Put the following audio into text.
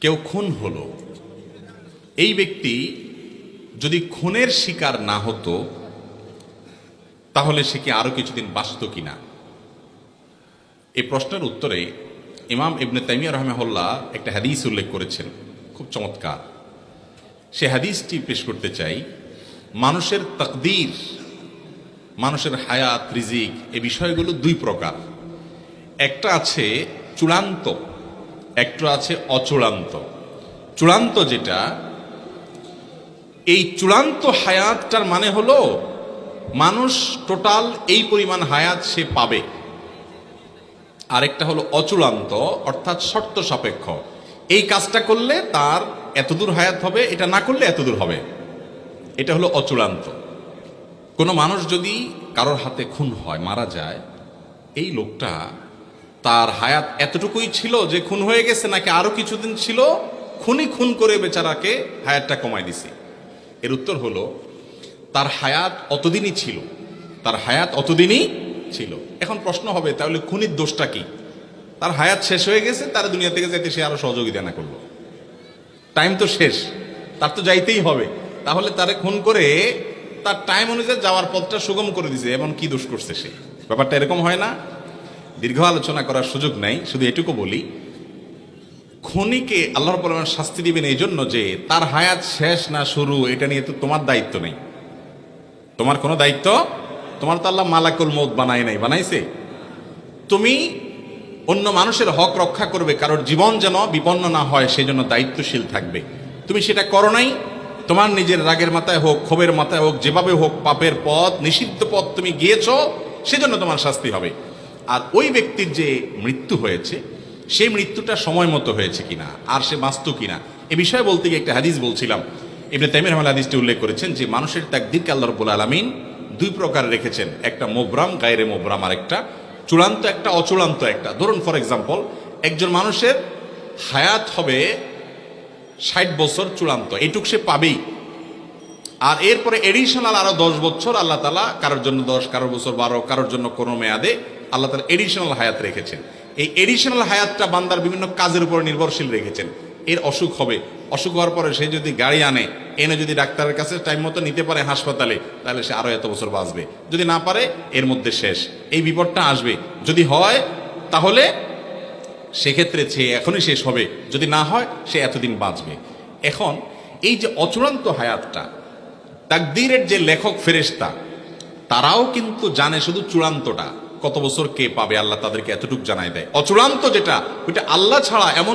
কেউ খুন হলো। এই ব্যক্তি যদি খুনের শিকার না হতো, তাহলে সে কি আরও কিছুদিন বাঁচত কিনা? এই প্রশ্নের উত্তরে ইমাম ইবনে তাইমিয়া রহমাহুল্লাহ একটা হাদিস উল্লেখ করেছেন, খুব চমৎকার। সে হাদিসটি পেশ করতে চাই, মানুষের তকদির, মানুষের হায়াত, রিজিক, এ বিষয়গুলো দুই প্রকার। একটা আছে চূড়ান্ত একটা আছে অচূড়ান্ত। চূড়ান্ত যেটা, এই চূড়ান্ত হায়াতটার মানে হলো মানুষ টোটাল এই পরিমাণ হায়াত সে পাবে। আরেকটা হলো অচূড়ান্ত, অর্থাৎ শর্ত সাপেক্ষ। এই কাজটা করলে তার এতদূর হায়াত হবে, এটা না করলে এতদূর হবে। এটা হলো অচূড়ান্ত। কোনো মানুষ যদি কারোর হাতে খুন হয়, মারা যায়, এই লোকটা তার হায়াত এতটুকুই ছিল যে খুন হয়ে গেছে নাকি আরও কিছুদিন ছিল খুনই খুন করে বেচারাকে হায়াতটা কমাই দিছে। এর উত্তর হলো, তার হায়াত অতদিনই ছিল। তার হায়াত অতদিনই ছিল। এখন প্রশ্ন হবে, তাহলে খুনির দোষটা কি? তার হায়াত শেষ হয়ে গেছে, তার দুনিয়া থেকে যাইতে সে আরও সহযোগিতা না করল। টাইম তো শেষ, তার তো যাইতেই হবে। তাহলে তারে খুন করে তার টাইম অনুযায়ী যাওয়ার পথটা সুগম করে দিছে, এমন কি দোষ করছে সে? ব্যাপারটা এরকম হয় না। দীর্ঘ আলোচনা করার সুযোগ নাই, শুধু এটুকু বলি, খনিকে আল্লাহর পরিমাণ শাস্তি দিবেন এই জন্য যে তার হায়াত শেষ না শুরু, এটা নিয়ে তো তোমার দায়িত্ব নেই। তোমার কোনো দায়িত্ব? তোমার তো আল্লাহ মালাকুল মৌত বানায় নাই, বানাইছে। তুমি অন্য মানুষের হক রক্ষা করবে, কারোর জীবন যেন বিপন্ন না হয় সেই জন্য দায়িত্বশীল থাকবে। তুমি সেটা করো নাই, তোমার নিজের রাগের মাথায় হোক, ক্ষোভের মাথায় হোক, যেভাবে হোক পাপের পথ, নিষিদ্ধ পথ তুমি গিয়েছ, সেজন্য তোমার শাস্তি হবে। আর ওই ব্যক্তির যে মৃত্যু হয়েছে সেই মৃত্যুটা সময় মতো হয়েছে কিনা, আর সে বাঁচত কিনা, এ বিষয়ে বলতে গিয়ে একটা হাদিস বলছিলাম। এমনি তাইমির রহমান হাদিসটি উল্লেখ করেছেন যে, মানুষের তাকদিরকে আল্লাহ রব্বুল আলমিন দুই প্রকার রেখেছেন, একটা মোবরাম গায়রে মোবরাম আর একটা চূড়ান্ত, একটা অচূড়ান্ত, একটা। ধরুন ফর এক্সাম্পল একজন মানুষের হায়াত হবে ষাট বছর চূড়ান্ত, এটুক সে পাবেই। আর এরপরে এডিশনাল আরও দশ বছর আল্লাহ তালা কারোর জন্য দশ, কারোর বছর বারো, কারোর জন্য কোনো মেয়াদে আল্লাহ তালা এডিশনাল হায়াত রেখেছেন। এই এডিশনাল হায়াতটা বান্দার বিভিন্ন কাজের উপর নির্ভরশীল রেখেছেন। এর অসুখ হবে। অসুখ হওয়ার পরে সে যদি গাড়ি আনে, এনে যদি ডাক্তারের কাছে টাইম মতো নিতে পারে হাসপাতালে, তাহলে সে আরও এত বছর বাঁচবে। যদি না পারে, এর মধ্যে শেষ। এই বিপদটা আসবে। যদি হয়, তাহলে সেক্ষেত্রে সে এখনই শেষ হবে। যদি না হয়, সে এতদিন বাঁচবে। এখন এই যে অচূড়ান্ত হায়াতটা, তাকদীরের যে লেখক ফেরেশতা, তারাও কিন্তু জানে শুধু চূড়ান্তটা। কত বছর কে পাবে, আল্লাহ তাদেরকে এতটুকু জানাই দেয়। অচূড়ান্ত যেটা, ওইটা আল্লাহ ছাড়া এমন